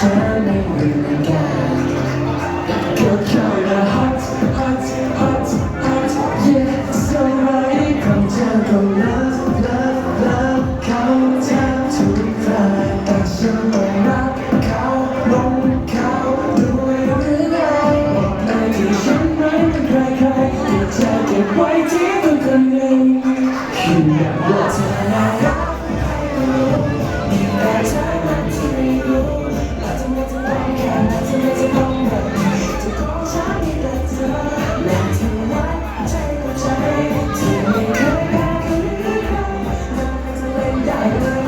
Show me you again. Good job.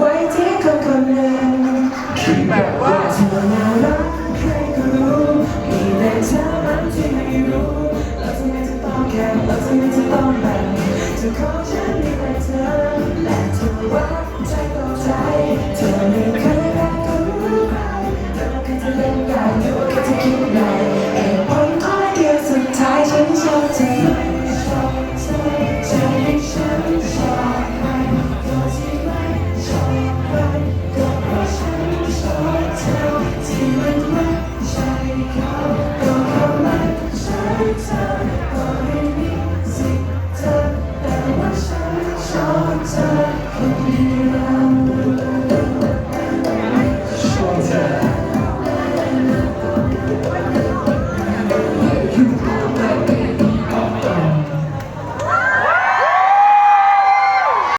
ไว้ที่คนคนหนึ่งคิดแบบว่าเธอน่ารักใครก็รู้มีแต่เธอนั้นที่ไม่รู้แล้วทไมจะต้องแข่งแล้วไมจะต้องแบ่งจะขอฉันมีแต่เธอและเธอว่าใจต่อใจเธอ